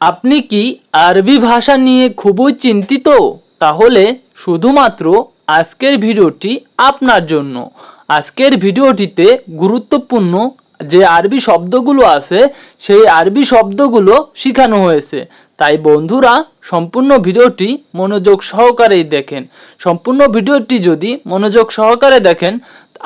আপনি কি আরবি ভাষা নিয়ে খুবই চিন্তিত? তাহলে শুধুমাত্র আজকের ভিডিওটি আপনার জন্য। আজকের ভিডিওটিতে গুরুত্বপূর্ণ যে আরবি শব্দগুলো আছে, সেই আরবি শব্দগুলো শেখানো হয়েছে। তাই বন্ধুরা, সম্পূর্ণ ভিডিওটি মনোযোগ সহকারেই দেখেন। সম্পূর্ণ ভিডিওটি যদি মনোযোগ সহকারে দেখেন,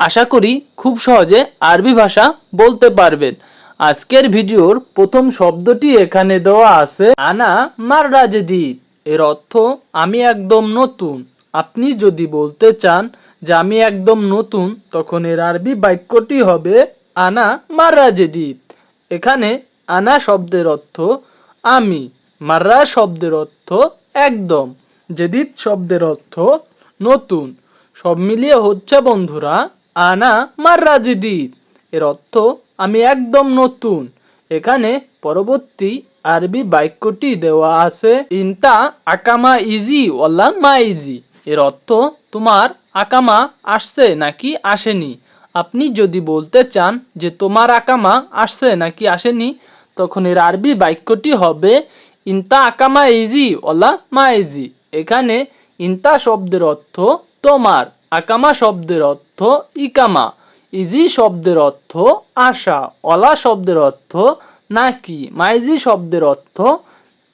আশা করি খুব সহজে আরবি ভাষা বলতে পারবেন। আজকের ভিডিওর প্রথম শব্দটি এখানে দেওয়া আছে, আনা মার জেদিদ এর অর্থ, আমি একদম নতুন। আপনি যদি বলতে চান যে, আমি একদম নতুন, তখন এর আরবি বাক্যটি হবে, আনা মাররা জেদিদ এখানে, আনা শব্দের অর্থ, আমি। মাররা শব্দের অর্থ, একদম। জেদিদ শব্দের অর্থ, নতুন। সব মিলিয়ে হচ্ছে বন্ধুরা, আনা মাররা জেদিদ এর অর্থ আমি একদম নতুন। এখানে পরবর্তী আরবি বাক্যটি দেওয়া আছে, ইনতা আকামা ইজি ওয়াল্লা মা ইজি। এর অর্থ, তোমার আকামা আসছে নাকি আসেনি? আপনি যদি বলতে চান যে, তোমার আকামা আসছে নাকি আসেনি? তখন এর আরবি বাক্যটি হবে, ইনতা আকামা ইজি ওলা মা ইজি। এখানে ইনতা শব্দের অর্থ, তোমার। আকামা শব্দের অর্থ, ইকামা। ইজি শব্দের অর্থ আশা, অলা শব্দের অর্থ নাকি, মাইজি শব্দের অর্থ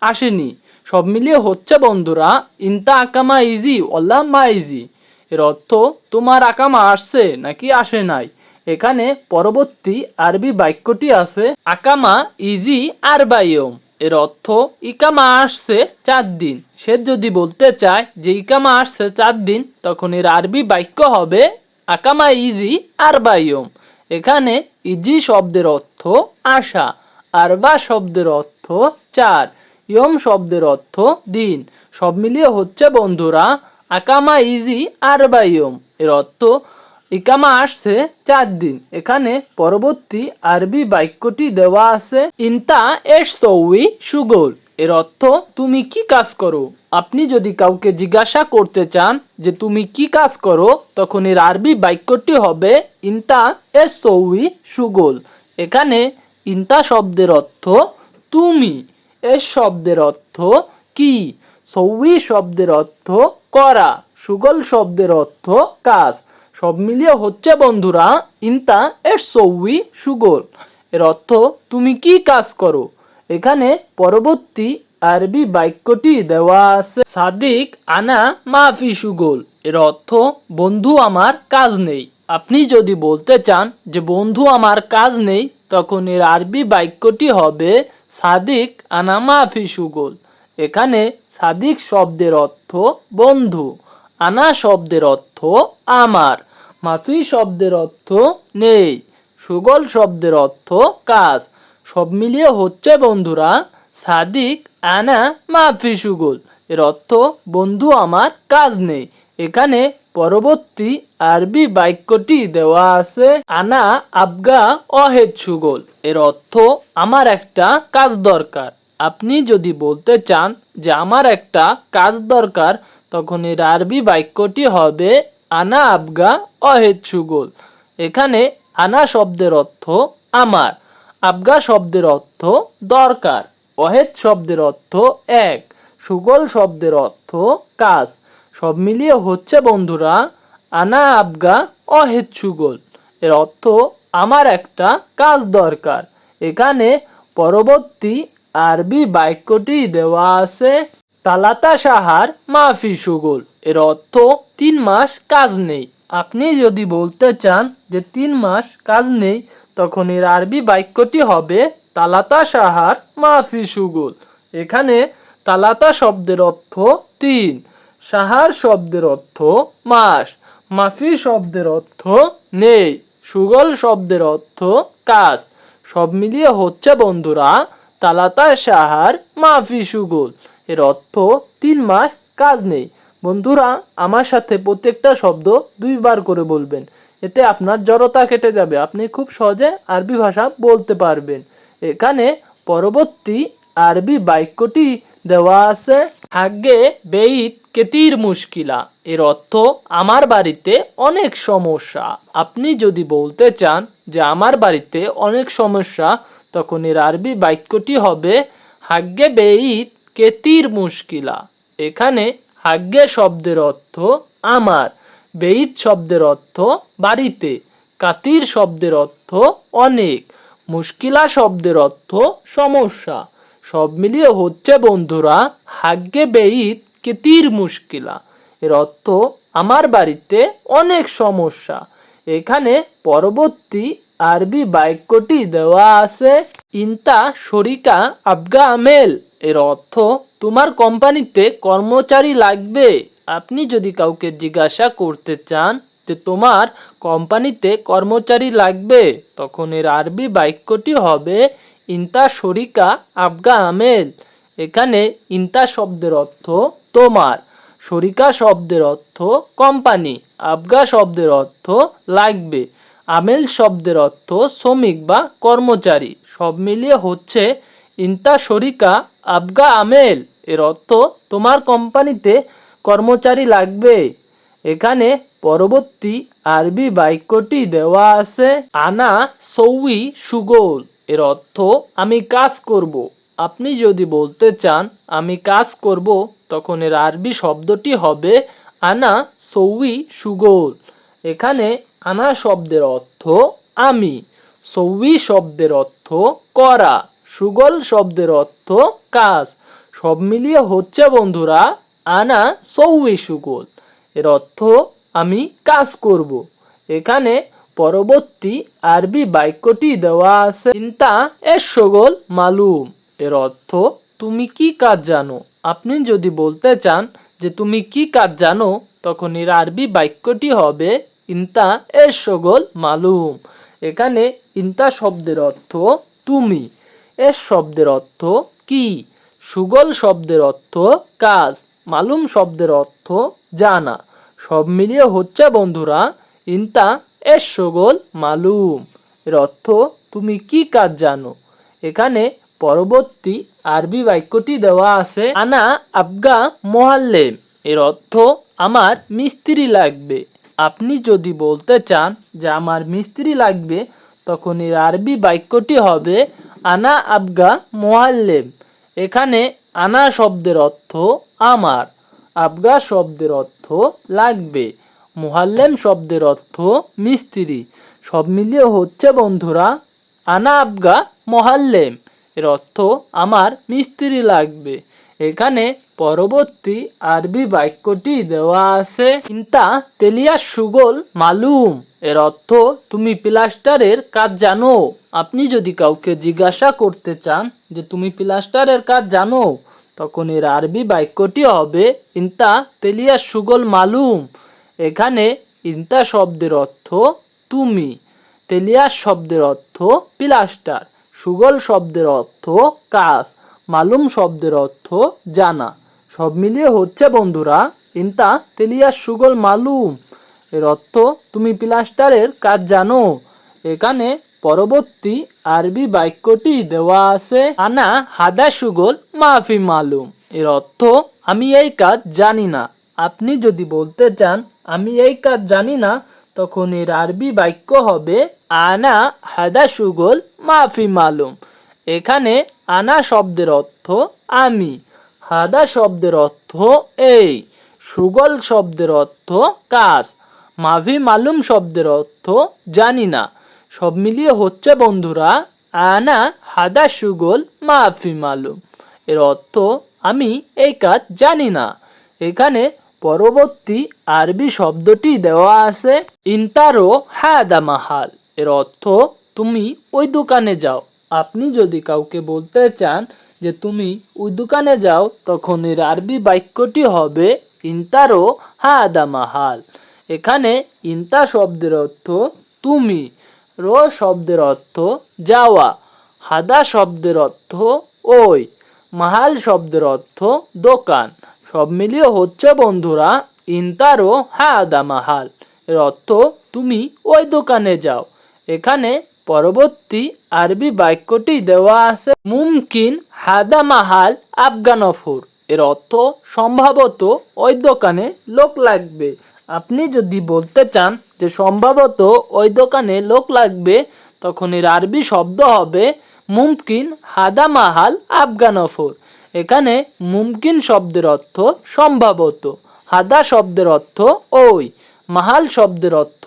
আসেনি। সব মিলিয়ে হচ্ছে বন্ধুরা, ইনতা আকামা ইজি অল্লা মাইজি এর অর্থ তোমার আকামা আসছে নাকি আসে নাই। এখানে পরবর্তী আরবি বাক্যটি আছে, আকামা ইজি আর বাইয়ম এর অর্থ ইকামা আসছে চার দিন। সে যদি বলতে চায় যে ইকামা আসছে চার দিন, তখন এর আরবি বাক্য হবে আকামা ইজি আর বাইয়ম এখানে ইজি শব্দের অর্থ আশা, আরবা শব্দের অর্থ চার, ইয়ম শব্দের অর্থ দিন। সব মিলিয়ে হচ্ছে, বন্ধুরা, আকামা ইজি আরবা ইয়ম এর অর্থ, ইকামা আসছে চার দিন। এখানে পরবর্তী আরবি বাক্যটি দেওয়া আছে, ইনতা এস সৌই সুগোল এর অর্থ, তুমি কি কাজ করো? আপনি যদি কাউকে জিজ্ঞাসা করতে চান যে তুমি কি কাজ করো, তখন এর আরবি বাক্যটি হবে ইনতা এস সৌই সুগোল। এখানে ইনতা শব্দের অর্থ, তুমি। এস শব্দের অর্থ, কি। সৌই শব্দের অর্থ, করা। সুগল শব্দের অর্থ, কাজ। সব মিলিয়ে হচ্ছে, বন্ধুরা, ইনতা এর সৌই সুগল। এর অর্থ, তুমি কি কাজ করো? এখানে পরবর্তী আরবি বাক্যটি দেওয়া আছে, সাদিক আনা মাফি সুগল, এর অর্থ, বন্ধু আমার কাজ নেই। আপনি যদি বলতে চান যে, বন্ধু আমার কাজ নেই, তখন এর আরবি বাক্যটি হবে, সাদিক আনা মাফি সুগল। এখানে সাদিক শব্দের অর্থ, বন্ধু। আনা শব্দের অর্থ, আমার। মাফি শব্দের অর্থ, নেই। সুগল শব্দের অর্থ, কাজ। সব মিলিয়ে হচ্ছে বন্ধুরা সাদিক আনা মাফি সুগল এর অর্থ, বন্ধু, আমার কাজ নেই। এখানে পরবর্তী আরবি বাক্যটি দেওয়া আছে, আনা আবগা অহেদ সুগল। এর অর্থ, আমার একটা কাজ দরকার। আপনি যদি বলতে চান যে, আমার একটা কাজ দরকার, তখন এর আরবি বাক্যটি হবে, আনা আবগা অহেদ সুগল। এখানে আনা শব্দের অর্থ, আমার। আবগা শব্দের অর্থ দরকার অহেদ শব্দের অর্থ এক, সুগল শব্দের অর্থ কাজ। সব মিলিয়ে হচ্ছে বন্ধুরা, আনা আবগা অহেদ সুগল। এর অর্থ আমার একটা কাজ দরকার। এখানে পরবর্তী আরবি বাক্যটি দেওয়া আছে তালাতা সাহার মাফি সুগল। এর অর্থ তিন মাস কাজ নেই। আপনি যদি বলতে চান যে তিন মাস কাজ নেই, তখন এর আরবি বাক্যটি হবে তালাতা সাহার মাফি সুগল। এখানে তালাতা শব্দের অর্থ তিন, সাহার শব্দের অর্থ মাস, মাফি শব্দের অর্থ নেই, সুগল শব্দের অর্থ কাজ। সব মিলিয়ে হচ্ছে বন্ধুরা, তালাতা সাহার মাফি সুগল। এর অর্থ তিন মাস কাজ নেই। বন্ধুরা, আমার সাথে প্রত্যেকটা শব্দ দুইবার করে বলবেন। এতে আপনার জড়তা কেটে যাবে। আপনি খুব সহজে আরবি ভাষা বলতে পারবেন। এখানে পরবর্তী আরবি বাক্যটি দেওয়া আছে হাগে বেইত কেতির মুশকিলা। এর অর্থ, আমার বাড়িতে অনেক সমস্যা। আপনি যদি বলতে চান যে আমার বাড়িতে অনেক সমস্যা, তখন এর আরবি বাক্যটি হবে হাগ্গে বেইত কেতির মুশকিলা। এখানে হাগ্গে শব্দের অর্থ আমার বেইত শব্দের অর্থ বাড়িতে, কাতির শব্দের অর্থ অনেক, মুশকিলা শব্দের অর্থ সমস্যা। সব মিলিয়ে হচ্ছে বন্ধুরা হাগ্গে বেইত কেতির মুশকিলা। এর অর্থ আমার বাড়িতে অনেক সমস্যা। এখানে পরবর্তী আরবি বাক্যটি দেওয়া আছে, ইন্তা শরিকা আবগা আমেল। এর অর্থ, তোমার কোম্পানিতে কর্মচারী লাগবে। আপনি যদি কাউকে জিজ্ঞাসা করতে চান যে তোমার কোম্পানিতে কর্মচারী লাগবে, তখন এর আরবি বাক্যটি হবে ইন্তা শরিকা আবগা আমেল। এখানে ইন্তা শব্দের অর্থ, তোমার শরিকা শব্দের অর্থ, কোম্পানি আবগা শব্দের অর্থ, লাগবে আমেল শব্দের অর্থ, শ্রমিক বা কর্মচারী সব মিলিয়ে হচ্ছে ইন্তা শরিকা আবগা আমেল, এর অর্থ তোমার কোম্পানিতে কর্মচারী লাগবে। এখানে পরবর্তী আরবি বাক্যটি দেওয়া আছে, আনা সৌই সুগোল, এর অর্থ আমি কাজ করব। আপনি যদি বলতে চান, আমি কাজ করব, তখন এর আরবি শব্দটি হবে আনা সৌই সুগোল। এখানে আনা শব্দের অর্থ আমি, সৌই শব্দের অর্থ করা। সুগল শব্দের অর্থ কাজ। সব মিলিয়ে হচ্ছে বন্ধুরা, আনা সৌই সুগল। এর অর্থ আমি কাজ করব। এখানে পরবর্তী আরবি বাক্যটি দেওয়া আছে। চিন্তা এর সগোল মালুম। এর অর্থ, তুমি কি কাজ জানো? আপনি যদি বলতে চান যে, তুমি কি কাজ জানো? তখন এর আরবি বাক্যটি হবে, ইন্তা এর সগোল মালুম। এখানে ইন্তা শব্দের অর্থ, তুমি। এর শব্দের অর্থ কি? সুগল শব্দের অর্থ কাজ, মালুম শব্দের অর্থ জানা। সব মিলিয়ে হচ্ছে বন্ধুরা, ইন্তা এর সগোল মালুম। এর অর্থ তুমি কি কাজ জানো? এখানে পরবর্তী আরবি বাক্যটি দেওয়া আছে, আনা আবগা মোহাল্লেম। এর অর্থ আমার মিস্ত্রি লাগবে। আপনি যদি বলতে চান যে আমার মিস্ত্রি লাগবে, তখন এর আরবি বাক্যটি হবে আনা আবগা মোয়াল্লেম এখানে আনা শব্দের অর্থ আমার, আবগা শব্দের অর্থ লাগবে। মোহাল্লেম শব্দের অর্থ মিস্ত্রি। সব মিলিয়ে হচ্ছে বন্ধুরা, আনা আবগা মোহাল্লেম এর অর্থ আমার মিস্ত্রি লাগবে। এখানে পরবর্তী আরবি বাক্যটি দেওয়া আছে। চিন্তা তেলিয়া সুগল মালুম। এর অর্থ, তুমি প্লাস্টারের কাজ জানো। আপনি যদি কাউকে জিজ্ঞাসা করতে চান যে, তুমি প্লাস্টারের কাজ জানো? তখন এর আরবি বাক্যটি হবে, ইন্তা তেলিয়া সুগল মালুম। এখানে ইন্তা শব্দের অর্থ, তুমি। তেলিয়া শব্দের অর্থ প্লাস্টার সুগল শব্দের অর্থ, কাজ। মালুম শব্দের অর্থ, জানা। সব মিলিয়ে হচ্ছে বন্ধুরা, ইন্তা তেলিয়া সুগল মালুম। এর অর্থ, তুমি প্লাস্টারের কাজ জানো। এখানে পরবর্তী আরবি বাক্যটি দেওয়া আছে, আনা হাদা সুগল মাফি মালুম। এর অর্থ, আমি এই কাজ জানি না। আপনি যদি বলতে চান, আমি এই কাজ জানি না, তখন এর আরবি বাক্য হবে, আনা হাদা সুগল মাফি মালুম। এখানে আনা শব্দের অর্থ, আমি। হাদা শব্দের অর্থ এই, সুগল শব্দের অর্থ কাজ, মাভি মালুম শব্দের অর্থ জানি না। সব মিলিয়ে হচ্ছে বন্ধুরা, আনা হাদা সুগল মাফি মালুম। এর অর্থ আমি এই কাজ জানি না। এখানে পরবর্তী আরবি শব্দটি দেওয়া আছে, ইন্তারো হাদা মাহাল। এর অর্থ তুমি ওই দোকানে যাও। আপনি যদি কাউকে বলতে চান যে তুমি ওই দোকানে যাও, তখন এর আরবি বাক্যটি হবে ইন্তারো হাদা মাহাল। এখানে ইন্তা শব্দের অর্থ তুমি, রো শব্দের অর্থ যাওয়া, হাদা শব্দের অর্থ ওই, মাহাল শব্দের অর্থ দোকান। সব মিলিয়ে হচ্ছে বন্ধুরা, ইন্তারো হাদা মাহাল। এর অর্থ তুমি ওই দোকানে যাও। এখানে পরবর্তী আরবি বাক্যটি দেওয়া আছে, মুমকিন হাদা মাহাল আফগানফুর। এর অর্থ সম্ভবত ওই দোকানে লোক লাগবে। আপনি যদি বলতে চান যে সম্ভবত ওই দোকানে লোক লাগবে, তখন এর আরবি শব্দ হবে মুমকিন হাদা মাহাল আফগানফর। এখানে মুমকিন শব্দের অর্থ সম্ভবত, হাদা শব্দের অর্থ ওই, মাহাল শব্দের অর্থ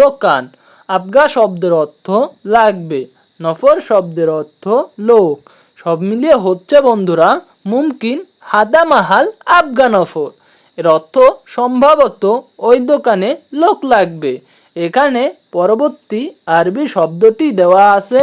দোকান আবগা শব্দের অর্থ লাগবে, নফর শব্দের অর্থ লোক। সব মিলিয়ে হচ্ছে বন্ধুরা মুমকিন হাদা মাহাল আফগানফর এর অর্থ সম্ভবত ওই দোকানে লোক লাগবে। এখানে পরবর্তী আরবি শব্দটি দেওয়া আছে।